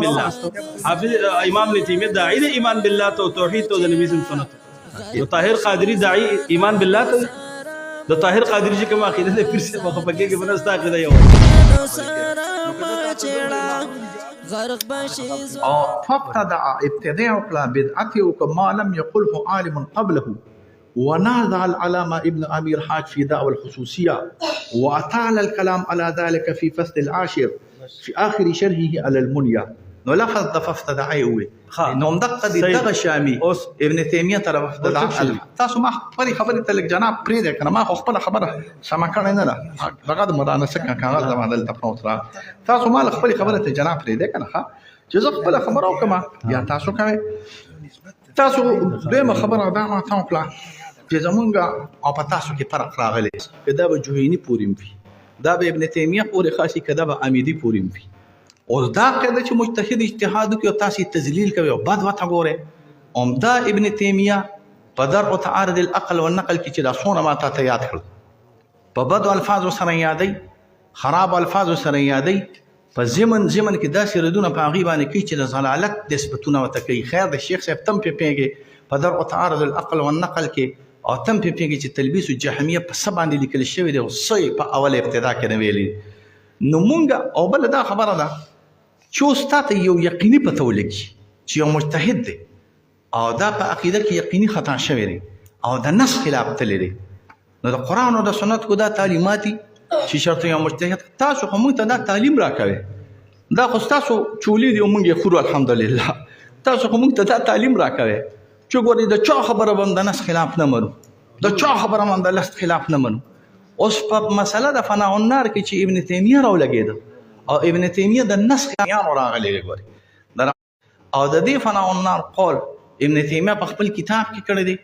بالله. حافظ إمام ابن تیمیه داعی د ایمان بالله ته أو توحید د نبی وسلم سنت. د طاهر قادری داعی ایمان بالله ته د طاهر قادری چې کوم عقیده ده پیر سے مخه پکې کې بنستا عقیده یو. أو فابتدع ابتداع وکړه بدعت وکما لم يقله عالم قبله. ونازع العلامة ابن أبي الحاج في دعوى الخصوصية وأطال الكلام على ذلك في فصل العاشر في آخر شرحه على المنيا نو لفظ د فافتدع وي. نو دقه دي. دغه شامي اوس ابن تیمیه څه شي؟ تاسو ما خبرې ته لګ جناب پرې ده کنه ما خپل خبره سم کړی نه ده. دغه د مرانه څخه کاغذ د بدل تفاوت را. تاسو ما خپل خبره ته جناب پرې ده کنه چې زه خپل خبره وکم یا تاسو کوي تاسو دویمه خبره دا ما تاسو کړه چې زمونږ او په تاسو کې فرق راغلی. کدا به جوهینی پوریم وي. دا به ابن تیمیه پورې خاصی کدا به امیدی پوریم وي او دا قاعده چې مجتهد اجتهاد کوي او تاسو تذلیل کوي او بد وته ګوره عمده ابن تیمیه په درء تعارض العقل والنقل کې چې دا څونه ما ته یاد کړل په بدو الفاظ سره یادې خراب الفاظ سره یادې په زمن زمن کې داسې ردونه په هغه باندې کوي چې د زلالت نسبتونه وته کوي خیر د شیخ صاحب تم په پیګه په درء تعارض العقل والنقل کې او تم په پیګه چې تلبیس الجهمیه په سبا باندې لیکل شوی دی او صحیح په اول ابتدا کې ویلي نو مونږ او بل دا خبره ده چې استاد یو یقیني پته ولګي چې یو مجتهد دی. او دا په عقیده کې یقیني خطا شوی دی. او د نص خلاف تللی دی. نو د قران او د سنت کو دا تعلیماتي چې شرط یو مجتهد تاسو خو موږ ته دا تعلیم راکوي دا خو تاسو چولې دی موږ یې خورو الحمدلله. تاسو خو موږ ته دا تعلیم راکوي چې ګوري د چا خبره باندې نص خلاف نه منو. د چا خبره باندې نص خلاف نه منو. اوس په مسله د فنا النار کې چې ابن تیمیه راو لګیدل او ابن تیمیه د نسخ یان راغلی ګوري در او د دې فنا النار قول ابن تیمیه په خپل کتاب کې کړی دی.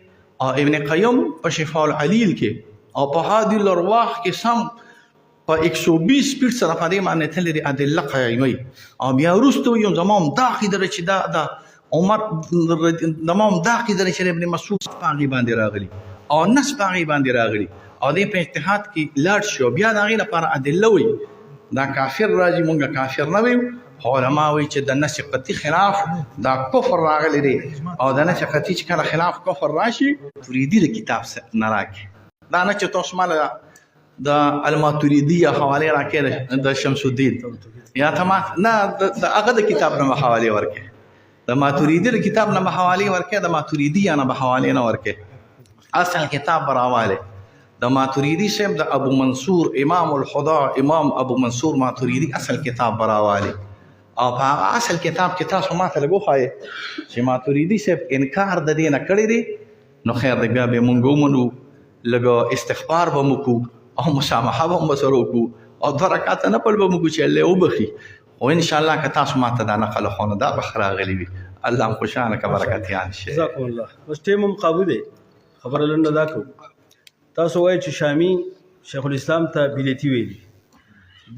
او ابن قیم په شفاء العلیل کې او په هادی الارواح کې سم په 120 سپیډ سره په دې باندې تل لري ادله قیمي او بیا وروسته یو زمام دا خیدر چې دا دا عمر زمام دا خیدر چې ابن مسعود پاغي باندې راغلی. او نس پاغي باندې راغلی. او دې په اجتهاد کې لاړ شو بیا دا غي لپاره ادله وي دا کافر راځي مونږه کافر نه وي علماء وي چې د نس قطعي خلاف دا کفر راغلی دی. او د نس قطعي چې کله خلاف کفر راشي فریدي د کتاب سره نه راکي دا نه چې تاسو مال د الماتوریدیه حواله راکې د شمس الدین یا تما نه د هغه د کتاب نه حواله ورکې. د ماتوریدی د کتاب نه حواله ورکې د ماتوریدیه نه حواله نه ورکې. اصل کتاب براواله د ماتوریدی شیب د ابو منصور، امام الخدا امام ابو منصور ماتوریدی اصل کتاب براواله او په هغه اصل کتاب کې تاسو ما ته لګو چې ماتوریدی شیب انکار د دې نه کړی دی، نو خیر دی، بیا به مونږ ومنو لګو استغفار به مکو او مسامحه به مسرو کو او دوه رکعات نه پړ به مکو چې الله وبخي او ان شاء الله که تاسو ما دا نقل خونه دا بخرا غلی وي. الله هم خوشاله که برکت یان شي. جزاكم الله. بس قابو دی. خبره لنډه دا کو تاسو وایي چې شامی شیخ الاسلام ته بدعتي ویلي.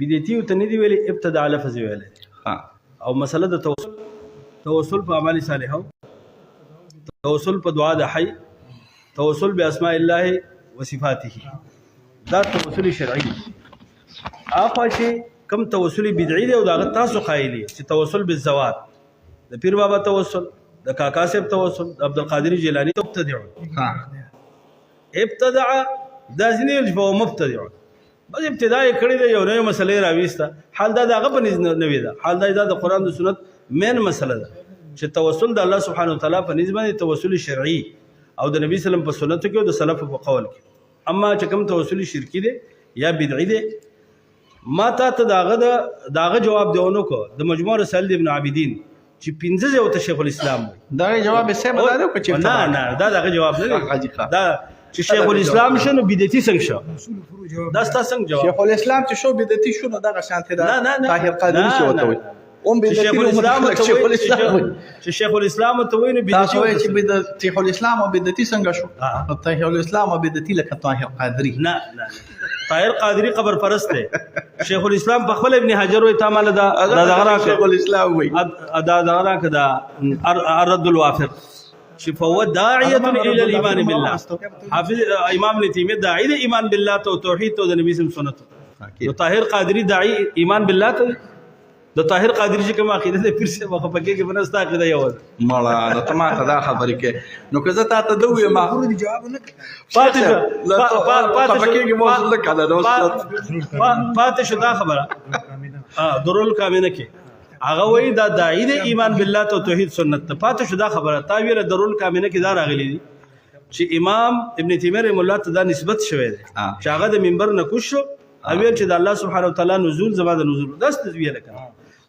بدعتي ته نه دی ویلي ابتدع لفظ ویلی. او مسله د توسل توسل په اعمال صالحو توسل په دعا د حي توسل باسماء الله وصفاته دا توسل شرعي اخوا چې کم توسل بدعي دی او دا تاسو قایلی چې توسل بالزوات. د پیر بابا توسل د کاکا صاحب توسل د عبد القادر جیلانی مبتدع ها ابتدع دا ځنی فهو مبتدع. بس ابتدا یې کړی دی یو نوې مسلې راويسته حال دا دغه په وي دا حال دا د قران د سنت مین مسله ده. چې توسل د الله سبحانه وتعالى په نسبت توسل شرعي. او د نبی سلام په سنت کې او د سلف په قول کې. اما چې کوم توسل شرکی دی یا بدعي دی ما تا ته داغه داغه جواب دیونو کو. د مجموع رسال ابن عابدین. چې پنځه ځای ته شیخ الاسلام دا جواب یې سم نه دی چې نه نه دا دغه جواب نه دی. دا چې شیخ الاسلام شنو؟ بدعتي څنګه شو. دا ستاسو څنګه جواب. شیخ الاسلام چې شو؟ بدعتي شو؟ نو دغه شانته دا نه نه نه. طاهر قادری شو. ته وي چې بدعتي شیخ الاسلام شیخ الاسلام. وي چې شیخ الاسلام ته نو تاسو وایي بدعتي چې بدعت شیخ الاسلام او بدعتي څنګه شو. نو طاهر الاسلام او بدعتي لکه طاهر قادری. نه نه. طاهر قادری قبر پرست دی. شیخ الاسلام په خپل ابن حجر وایي تا مال دا دا دغه شیخ الاسلام وي دا دغه دا ار- الرد الوافق. چې فهو داعیه الى الايمان بالله. حافظ امام ابن تیمیه داعی د ایمان بالله ته او توحید ته د نبی سم سنت نو طاهر قادری داعی ایمان بالله ته د طاهر قادری چې کوم عقیده ده پیر سے مخه پکې کې بنستا عقیده یو ده مړه نو ته ما ته دا خبرې کې نو که زه تا ته دوی ما پاتې شو لا پا- ته- پا- پاتې خفه کېږي شو موضوع نه کنه، نو پا- پا- پاتې شو دا خبره ها درول کامنه کې هغه وایي دا داعی د ایمان بالله ته توحید سنت ته. پاتې شو دا خبره. تا ویله درول کامنه کې دا راغلی دي چې امام ابن تیمیه رحم الله ته دا نسبت شوی دی. چې هغه د منبر نه کوش شو او ویل چې د الله سبحانه وتعالى نزول زما د نزول. داس ویل کړه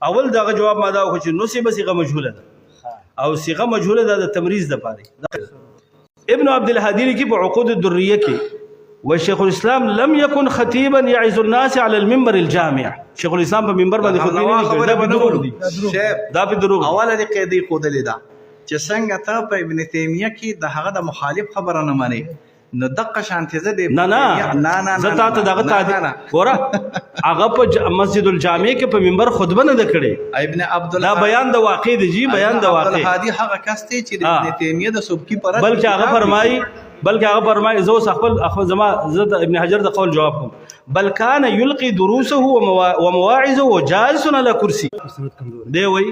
اول دغه جواب ما دا وکړ چې نصیبه صيغه مجهوله ده. او صيغه مجهوله ده د تمریز د پاره ابن عبد الهادي کی په عقود الدریه کې والشيخ الاسلام لم يكن خطيبا يعز الناس على المنبر الجامع. شیخ الاسلام په منبر باندې خطبه نه دا دروغ. دي. دا په دروغ. دي. اوله د قیدی خودلې ده چې څنګه ته په ابن تیمیه کې د هغه د مخالف خبره نه منې. نو دقه شانتي زه د ابن نه نه نه نه زه تا ته دغه تعدیل. ګوره هغه په مسجد الجامع کې په منبر خطبه نه کړې. ابن عبد دا بیان د واقع دی جی بیان د واقع هادي هغه کس دی چې. ابن تیمیه د سبکی پر بلکې هغه فرمایي بلکې هغه فرمایي زه اوس خپل زما زه د ابن حجر د قول جواب کوم. بل کان یلقي دروسه وموا- ومواعظه وجالس على کرسی. دی وای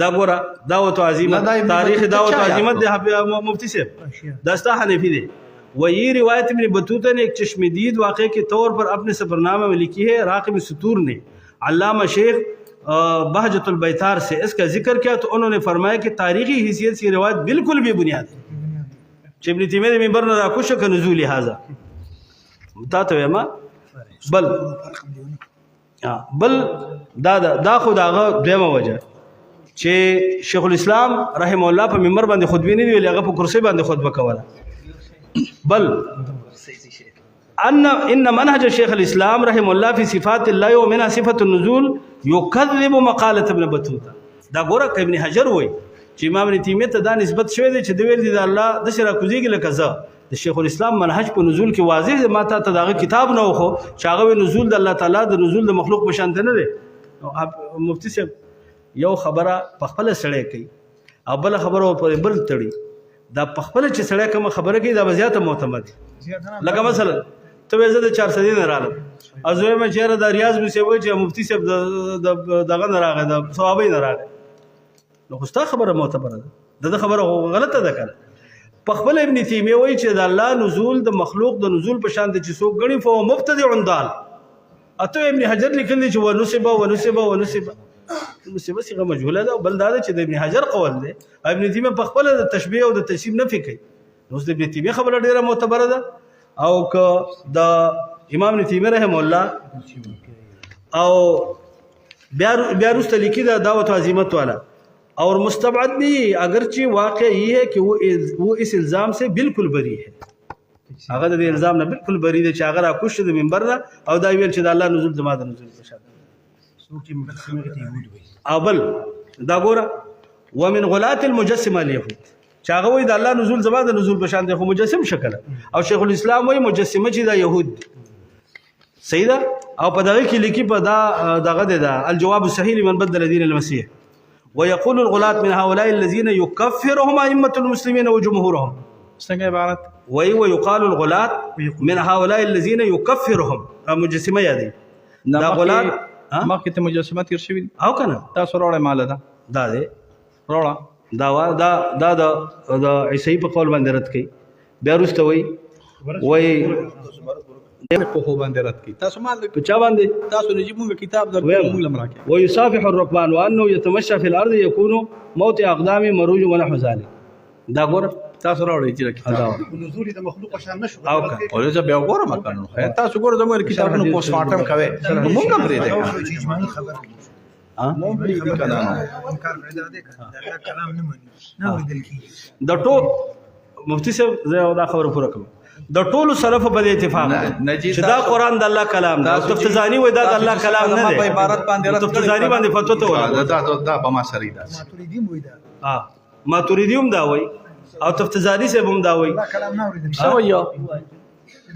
دا ګوره دعوت ابن تاریخ دعوت؟ دی حبیب مفتی صاحب. دستا حنفی دی. وہ یہ روایت ابن بطوطہ نے ایک چشمدید واقعے کے طور پر اپنے سفرنامہ میں لکھی ہے راقب ستور نے. علامہ شیخ بہجت البیتار سے اس کا ذکر کیا تو انہوں نے فرمایا کہ تاریخی حیثیت سے روایت بالکل بھی بنیاد ہے۔ چې ابن تیمیه د منبر نه راکوشه که نزول هذا تا ته وایم بل ها، بل دا دا, دا خو داغه دیمه وجه چې شیخ الاسلام رحم الله په منبر باندې خطبه نه دی ویلي هغه په کرسي باندې خطبه کوله بل ان ان منهج شيخ الاسلام رحم الله في صفات الله ومنها صفه النزول يكذب مقاله ابن بطوطه دا ګوره ابن حجر وای چې امام تیمیه ته دا نسبت شوی دی چې د ویل دي د الله د شرا کوزیږي لکه زه. د شیخ الاسلام منهج په نزول کې واضح دی ماته ته داغه کتاب نه وخو چې هغه نزول د الله تعالی د نزول د مخلوق په شان نه دی. مفتی صاحب یو خبره په خپل سړی کوي او بل خبره په بل تړي. دا په خپل چې سړی کوم خبره کوي دا زیاته معتمد لکه مثلا ته وې زه د 400 نه رالم. او زه مې چیرې د ریاض مې سیوي چې مفتی صاحب دغه نه راغی د ثوابي نه راغی نو خو ستا خبره معتبره ده. د خبره غلطه ده کنه. په خپل ابن تیمیه وایي چې د الله نزول د مخلوق د نزول په شان د چې څوک غني فو مبتدع دال. اته ابن حجر لیکلی چې ونسب ونسب ونسب نسبه صيغه مجهوله ده بل دا ده چې د ابن حجر قول او ابن تیمیه په خپل د تشبیه او د تشبیه نه فکر نو د ابن تیمیه خبره ډیره معتبره ده. او که د امام ابن تیمیه رحم الله او بیا بیا رسته لیکي دا دعوت عظیمت والا اور مستبعد نہیں اگرچہ واقع یہ ہے کہ وہ وہ اس الزام سے بالکل بری ہے۔ هغه د الزام نه بالکل بری دی چې هغه را کوشش د منبر نه او دا ویل چې د الله نزول زما د نزول په شان او بل دا ګوره ومن غلات المجسمه اليهود چې هغه وایي د الله نزول زما د نزول په شان دی خو مجسم شکل او شیخ الاسلام وایي مجسمه چې دا يهود. صحیح ده او په دغه کې لیکي په دا دغه دا۔ الجواب الصحيح لمن بدل دين المسيح ويقول الغلاة من هؤلاء الذين يكفرهم أئمة المسلمين وجمهورهم. څنګه عبارت وي ويقال الغلاة من هؤلاء الذين يكفرهم. مجسمه یادي نه، دا مخکې- غلاة ها؟ مخکې ته مجسمه تیر شوی دي. او کنه تاسو راوړې مال ده دا دی راوړه دا وا- دا دا د د عیسی په قول باندې رد کړي. بیا وروسته وای وای په خو باندې رات کی. تاسو مال په چا باندې؟ تاسو نجیب موږ کتاب در ویم. موږ لمراکه ويصافح الركبان وانه يتمشى في الارض يكون موت اقدام مروج ونحو ذلك دا ګور تاسو راوړې چې کتاب نزول د مخلوق شان نشو. او زه بیا وګورم کنه خیر. تاسو ګورئ زموږ کتابونو پوسټ مارټم کوي نو موږ هم پرې دی اجماعي خبره ده نه نه د ټول مفتی صاحب زه دا خبره پوره کوم د ټولو سلف په دې اتفاق. چې دا قران د الله کلام دی تفتزانی وای دا د الله کلام نه دی. په عبارت باندې کړی تفتزانی باندې فتوا ته دا ولا دا دا په ما سره ده ماتوریدی مو دا ها ماتوریدیوم دا وای. او تفتزانی سے هم دا وای. دا کلام نه ورېدل سو یو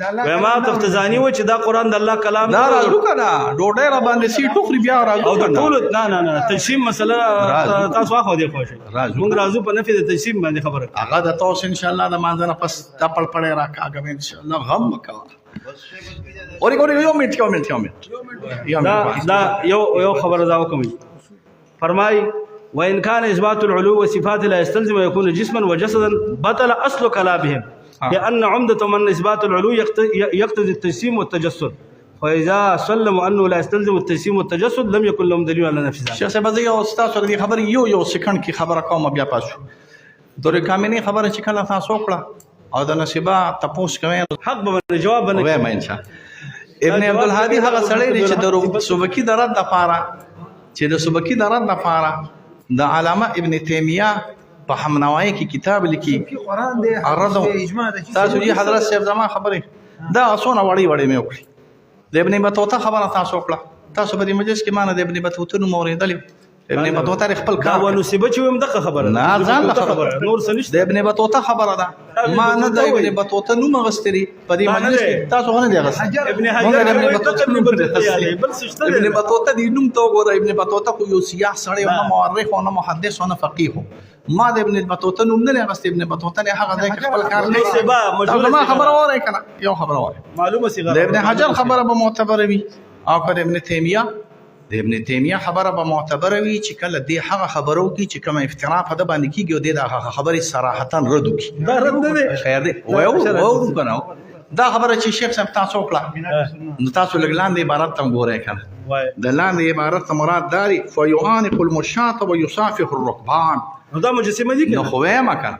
دا الله وای ما کلام نه تفتزانی و چې دا قران د الله کلام دی راځو کنه ډوډۍ را باندې سی ټوخري بیا او راځو د کنه ټولو نه نه نه تجسیم مسله. تاسو واخو دی خوښ. موږ راځو. په نفي د تجسیم باندې خبره. هغه د تاسو ان شاء الله د مانځنه پس تپل پړې را کاګم ان شاء الله غم وکړه اوري ګوري یو منټ یو منټ. یو منټ. یو دا یو یو خبره دا وکم فرمای وإن كان إثبات العلو والصفات لا يستلزم يكون جسما وجسدا بطل أصل كلامهم. لأن عمدة من إثبات العلو يقت- يقتضي التجسيم والتجسد. فإذا سلموا أنه لا يستلزم التجسيم والتجسد لم يكن لهم دليل على نفس ذلك. شیخ صاحب زه یو استاد سره دې خبرې یو یو سکند کې خبره کوم بیا پاسو دورې کامني خبره چې کله تاسو وکړه. او د نصیبا تپوس کوي حق به جواب به نه وای ما ان شاء ابن عبد الهادي هغه سړی دی چې د رو- سبکی د رد لپاره چې د سبکی د رد لپاره د علامه ابن تیمیه په حمنوای کې کتاب لیکي. قرآن دی د تاسو جی حضرت صاحب زما خبره دا اسونه وړي وړي مې وکړي د ابن بطوطه خبره تاسو وکړه. تاسو په دې مجلس کې مانه د ابن بطوطه نوم اوریدلی ابن بطوطه خپل دا کار کوي. ونسبه چې ويم دغه خبره ده. نه ځان له خبره نور څه نشته د ابن بطوطه خبره ده. ما نه د ابن بطوطه نوم غستري. په دې مجلس. کې تاسو غوښنه دی غستري ابن حجر ابن بطوطه نوم بل څه شته ابن دی. بطوطه دی نوم ته وګوره ابن بطوطه خو یو سیاح سړی او نه مورخ او نه محدث او نه فقيه. ما د ابن بطوطه نوم نه غست ابن بطوطه نه هغه ځای خپل کار نه سبا سبا. خبره وره کنه یو خبره وره معلومه صيغه د ابن حجر خبره به معتبره وي او د ابن تیمیه د ابن تیمیه خبره به معتبره وي چې کله دې هغه خبرو کې چې کوم افتراء په د باندې کیږي او د هغه خبرې صراحتا رد وکړي. دا رد نه دی. خیر دی. وایو وایو کنه دا خبره چې شیخ صاحب تاسو وکړه. نو تاسو لګلان د عبارت تم ګورئ کنه د لاندې عبارت ته مراد داري فيعانق المشاة ويصافح الركبان. نو دا مجسمه دي نو خو وایم کنه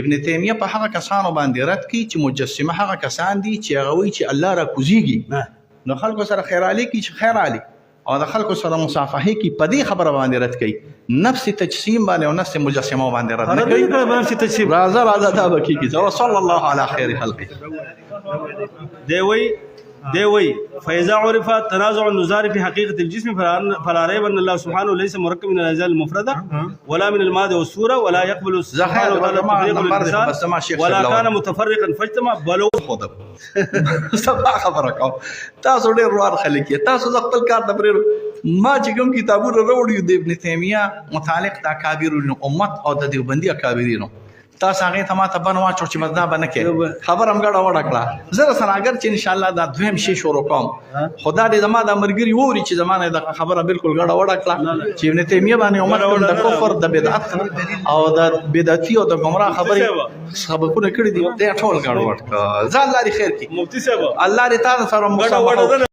ابن تیمیه په هغه کسانو باندې رد کوي چې مجسمه هغه کسان دي چې هغه وایي چې الله را کوزيږي نو خلکو سره خیر علي کی چې خیر علي او د خلکو سره مصافحه کی په دې خبره باندې رد کوي نفس تجسیم باندې او نفس مجسمه باندې رد نه کړه بنفس تجسیم. راځه راځه دا بکی کی صلی الله علی خیر خلقه. دی وی دی وی فإذا عرف تنازع النزار في حقيقة الجسم فلا فلا ريب أن الله سبحانه ليس مركب من الاجزاء المفردة ولا من الماده والصورة ولا يقبل سبحانه وتعالى تفريق الانسان ولا. كان متفرقا فاجتمع بل سبا خبره کوم تاسو ډیر روان خلک یې تاسو د خپل کار د پرېرو ما چې کوم کتابونه راوړي د ابن تیمیه متعلق د اکابرین امت أو د دیوبندي اکابرینو. تاسو هغه ته ما ته بن واچو چې مزدا بنه کې خبر هم غړ وړ کړه. زه سره اگر چې ان شاء الله دا دویم شی شروع کوم. خدا دې زما د مرګري ووري چې زمانه د خبره بالکل غړ وړ کړه. چې ابن تیمیه باندې کوم د کفر د بدعت او د بدعتي او د گمراه خبرې سبقونه کړې دي دا ټول غړ وړ کړه. ځان لري خیر کی مفتي صاحب الله دې تاسو سره وړ